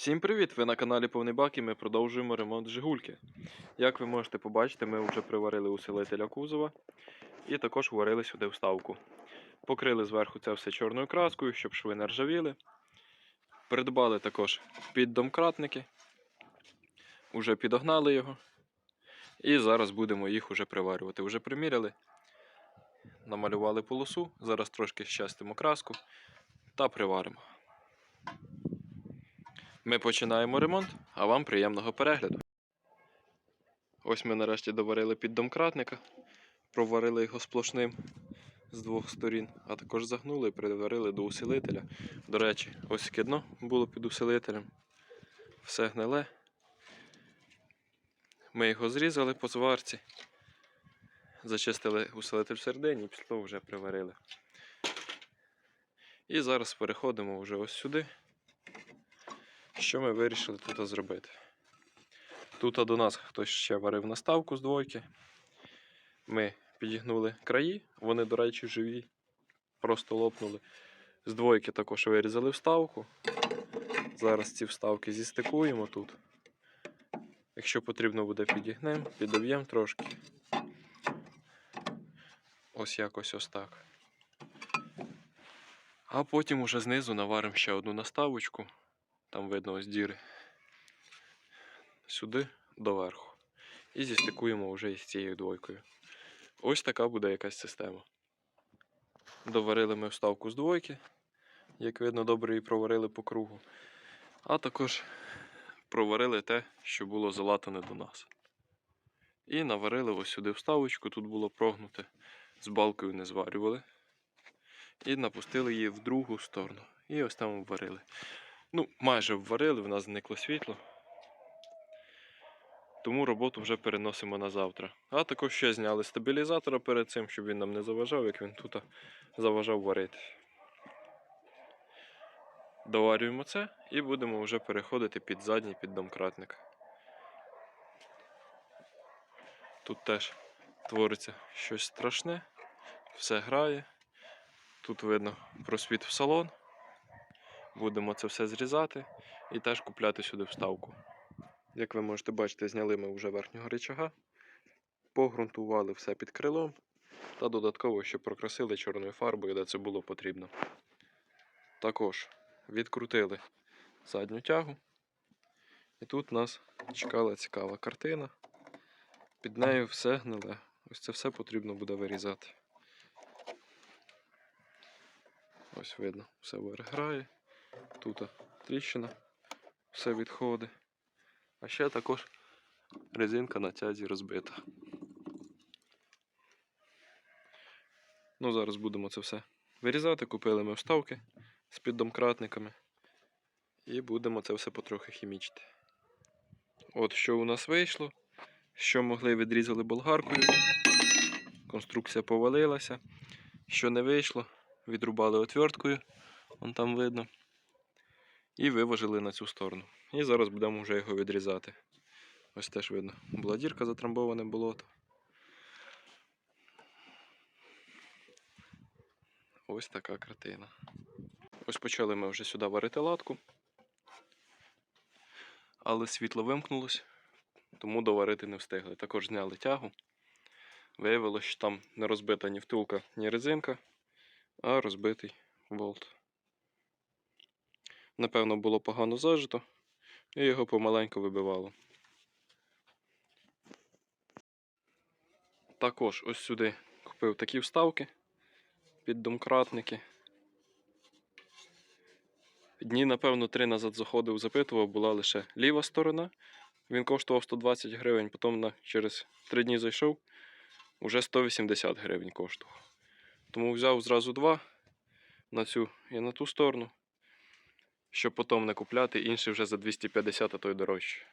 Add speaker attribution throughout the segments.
Speaker 1: Всім привіт! Ви на каналі Повний Бак і ми продовжуємо ремонт Жигульки. Як ви можете побачити, ми вже приварили усилителя кузова і також варили сюди вставку. Покрили зверху це все чорною краскою, щоб шви не ржавіли. Придбали також піддомкратники, уже підогнали його. І зараз будемо їх уже приварювати. Уже приміряли, намалювали полосу, зараз трошки щастимо краску та приваримо. Ми починаємо ремонт, а вам приємного перегляду. Ось ми нарешті доварили піддомкратника, проварили його сплошним з двох сторін, а також загнули і приварили до усилителя. До речі, ось дно було під усилителем. Все гниле. Ми його зрізали по зварці, зачистили усилитель всередині і після того вже приварили. І зараз переходимо вже ось сюди. Що ми вирішили тут зробити? Тут до нас хтось ще варив наставку з двойки. Ми підігнули краї, вони, до речі, живі, просто лопнули. З двойки також вирізали вставку. Зараз ці вставки зістикуємо тут. Якщо потрібно буде, підігнемо, підов'ємо трошки. Ось якось ось так. А потім уже знизу наваримо ще одну наставочку. Там видно ось діри. Сюди доверху. І зістикуємо вже із цією двойкою. Ось така буде якась система. Доварили ми вставку з двойки. Як видно, добре її проварили по кругу. А також проварили те, що було залатане до нас. І наварили ось сюди вставочку, тут було прогнуте, з балкою не зварювали. І напустили її в другу сторону. І ось там варили. Ну, майже вварили, в нас зникло світло. Тому роботу вже переносимо на завтра. А також ще зняли стабілізатора перед цим, щоб він нам не заважав, як він тут заважав варити. Доварюємо це і будемо вже переходити під задній піддомкратник. Тут теж твориться щось страшне, все грає. Тут видно просвіт в салон. Будемо це все зрізати і теж купляти сюди вставку. Як ви можете бачити, зняли ми вже верхнього рычага, погрунтували все під крилом та додатково ще прокрасили чорною фарбою, де це було потрібно. Також відкрутили задню тягу. І тут нас чекала цікава картина. Під нею все гниле. Ось це все потрібно буде вирізати. Ось видно, все грає. Тут тріщина, все відходить. А ще також резинка на тязі розбита. Ну, зараз будемо це все вирізати. Купили ми вставки з піддомкратниками. І будемо це все потрохи хімічити. От що у нас вийшло. Що могли, відрізали болгаркою. Конструкція повалилася. Що не вийшло, відрубали отверткою. Вон там видно і виважили на цю сторону. І зараз будемо вже його відрізати. Ось теж видно. Була дірка затрамбоване болото. Ось така картина. Ось почали ми вже сюди варити латку. Але світло вимкнулось, тому доварити не встигли. Також зняли тягу. Виявилось, що там не розбита ні втулка, ні резинка, а розбитий болт. Напевно, було погано зажито, і його помаленьку вибивало. Також ось сюди купив такі вставки під домкратники. Дні, напевно, три назад заходив, запитував, була лише ліва сторона. Він коштував 120 гривень, потім на, через три дні зайшов, вже 180 гривень коштував. Тому взяв зразу два на цю і на ту сторону щоб потім не купляти, інші вже за 250, а то й дорожче.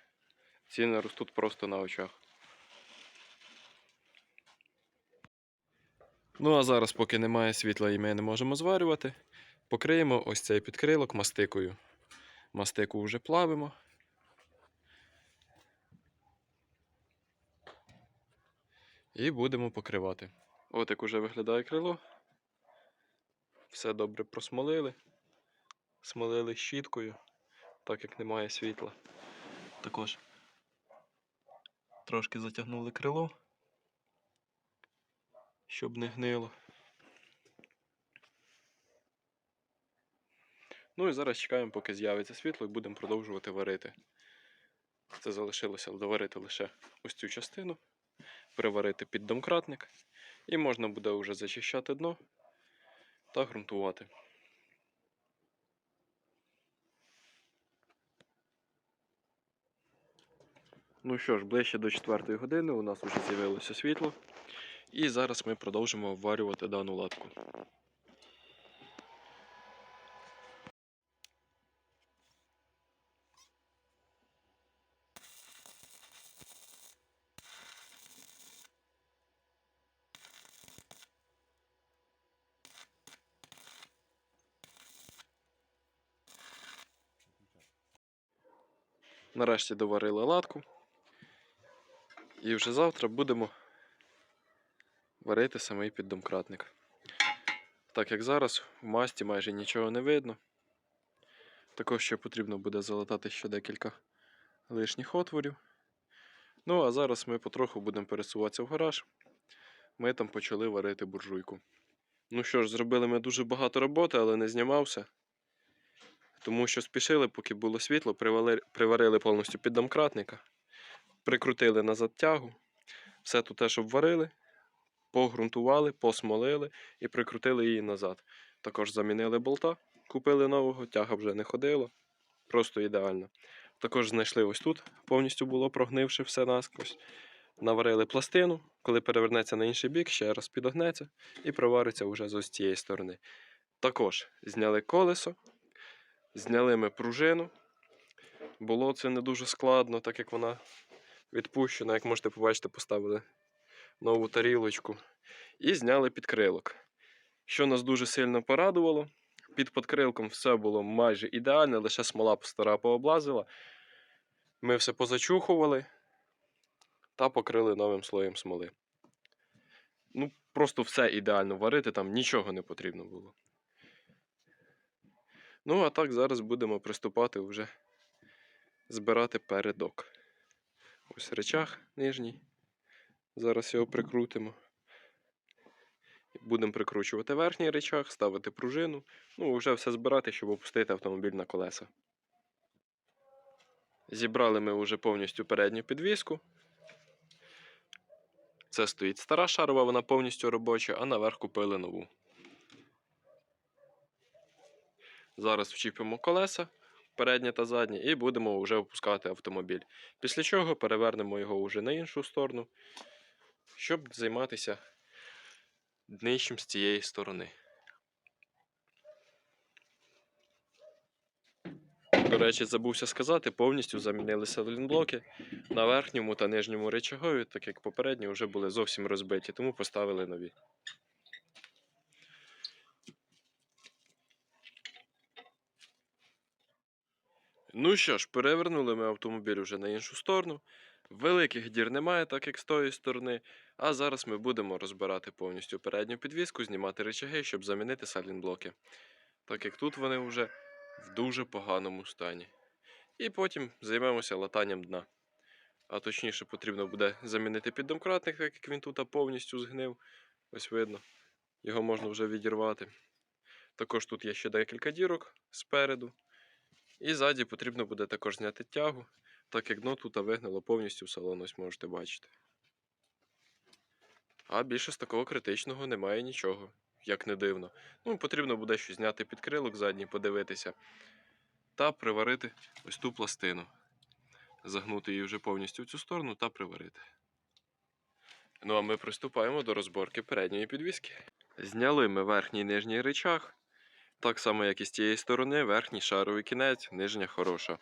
Speaker 1: Ціни ростуть просто на очах. Ну, а зараз, поки немає світла і ми не можемо зварювати, покриємо ось цей підкрилок мастикою. Мастику вже плавимо. І будемо покривати. От як уже виглядає крило. Все добре просмолили смолили щіткою, так як немає світла. Також трошки затягнули крило, щоб не гнило. Ну і зараз чекаємо, поки з'явиться світло, і будемо продовжувати варити. Це залишилося доварити лише ось цю частину, приварити під домкратник, і можна буде вже зачищати дно та ґрунтувати. Ну що ж, ближче до 4 години у нас вже з'явилося світло. І зараз ми продовжимо обварювати дану латку. Нарешті доварили латку. І вже завтра будемо варити самий піддомкратник. Так як зараз в масті майже нічого не видно. Також ще потрібно буде залатати ще декілька лишніх отворів. Ну, а зараз ми потроху будемо пересуватися в гараж. Ми там почали варити буржуйку. Ну що ж, зробили ми дуже багато роботи, але не знімався. Тому що спішили, поки було світло, приварили повністю піддомкратника, прикрутили назад тягу, все тут теж обварили, погрунтували, посмолили і прикрутили її назад. Також замінили болта, купили нового, тяга вже не ходила. Просто ідеально. Також знайшли ось тут, повністю було прогнивши все насквозь. Наварили пластину, коли перевернеться на інший бік, ще раз підогнеться і провариться вже з ось цієї сторони. Також зняли колесо, зняли ми пружину. Було це не дуже складно, так як вона відпущена, як можете побачити, поставили нову тарілочку. І зняли підкрилок. Що нас дуже сильно порадувало, під подкрилком все було майже ідеально, лише смола стара пооблазила. Ми все позачухували та покрили новим слоєм смоли. Ну, просто все ідеально варити, там нічого не потрібно було. Ну, а так зараз будемо приступати вже збирати передок. Ось речах нижній. Зараз його прикрутимо. Будемо прикручувати верхній речах, ставити пружину. Ну, вже все збирати, щоб опустити автомобіль на колеса. Зібрали ми вже повністю передню підвіску. Це стоїть стара шарова, вона повністю робоча, а наверх купили нову. Зараз вчіпимо колеса переднє та заднє і будемо вже опускати автомобіль. Після чого перевернемо його вже на іншу сторону, щоб займатися днищем з цієї сторони. До речі, забувся сказати, повністю замінили селенблоки на верхньому та нижньому речагові, так як попередні вже були зовсім розбиті, тому поставили нові. Ну що ж, перевернули ми автомобіль вже на іншу сторону. Великих дір немає, так як з тої сторони. А зараз ми будемо розбирати повністю передню підвіску, знімати речаги, щоб замінити салінблоки. Так як тут вони вже в дуже поганому стані. І потім займемося латанням дна. А точніше, потрібно буде замінити піддомкратник, так як він тут повністю згнив. Ось видно. Його можна вже відірвати. Також тут є ще декілька дірок спереду. І ззаді потрібно буде також зняти тягу, так як дно тут вигнало повністю в салон, ось можете бачити. А більше з такого критичного немає нічого, як не дивно. Ну, потрібно буде ще зняти підкрилок задній, подивитися. Та приварити ось ту пластину. Загнути її вже повністю в цю сторону та приварити. Ну а ми приступаємо до розборки передньої підвіски. Зняли ми верхній і нижній речах. Так само, як і з тієї сторони, верхній шаровий кінець, нижня хороша.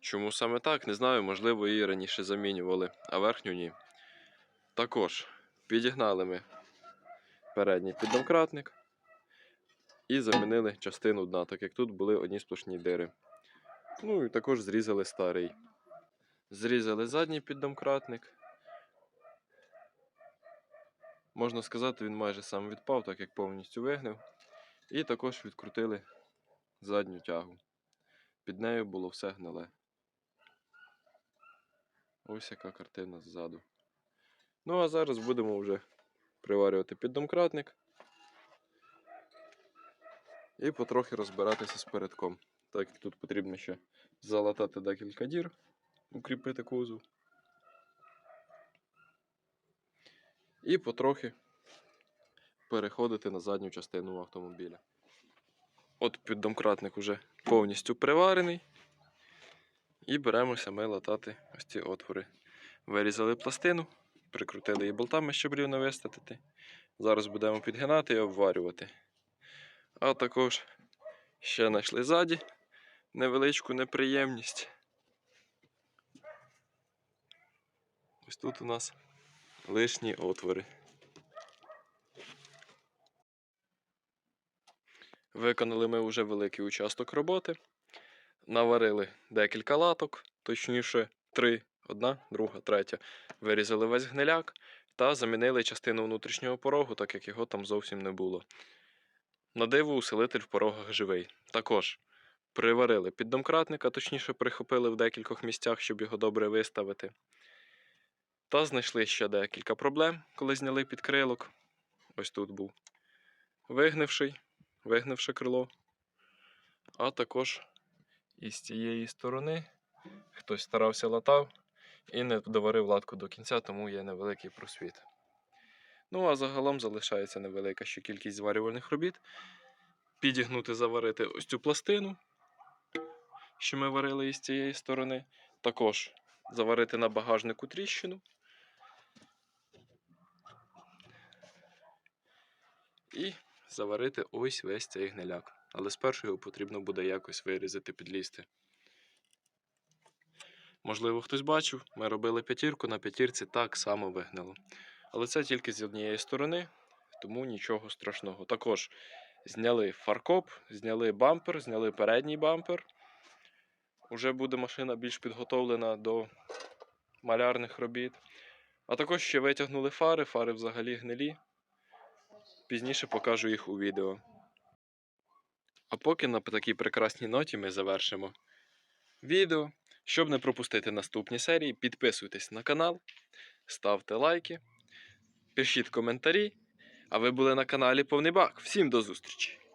Speaker 1: Чому саме так, не знаю, можливо, її раніше замінювали, а верхню ні. Також підігнали ми передній піддомкратник і замінили частину дна, так як тут були одні сплошні дири. Ну і також зрізали старий. Зрізали задній піддомкратник. Можна сказати, він майже сам відпав, так як повністю вигнив. І також відкрутили задню тягу. під нею було все гниле. Ось яка картина ззаду. Ну а зараз будемо вже приварювати піддомкратник і потрохи розбиратися з передком. Так як тут потрібно ще залатати декілька дір, укріпити кузов. І потрохи переходити на задню частину автомобіля. От піддомкратник уже повністю приварений. І беремося ми латати ось ці отвори. Вирізали пластину, прикрутили її болтами, щоб рівно виставити. Зараз будемо підгинати і обварювати. А також ще знайшли ззаді невеличку неприємність. Ось тут у нас лишні отвори. Виконали ми вже великий участок роботи. Наварили декілька латок, точніше три, одна, друга, третя. Вирізали весь гниляк та замінили частину внутрішнього порогу, так як його там зовсім не було. На диво усилитель в порогах живий. Також приварили піддомкратника, точніше прихопили в декількох місцях, щоб його добре виставити. Та знайшли ще декілька проблем, коли зняли підкрилок. Ось тут був вигнивший, вигнивше крило. А також і з цієї сторони хтось старався латав і не доварив латку до кінця, тому є невеликий просвіт. Ну, а загалом залишається невелика ще кількість зварювальних робіт. Підігнути, заварити ось цю пластину, що ми варили із цієї сторони. Також заварити на багажнику тріщину. І заварити ось весь цей гниляк. Але спершу його потрібно буде якось вирізати, підлізти. Можливо, хтось бачив, ми робили п'ятірку, на п'ятірці так само вигнало. Але це тільки з однієї сторони, тому нічого страшного. Також зняли фаркоп, зняли бампер, зняли передній бампер. Уже буде машина більш підготовлена до малярних робіт. А також ще витягнули фари, фари взагалі гнилі. Пізніше покажу їх у відео. А поки на такій прекрасній ноті ми завершимо відео. Щоб не пропустити наступні серії, підписуйтесь на канал, ставте лайки, пишіть коментарі. А ви були на каналі Повний Бак. Всім до зустрічі!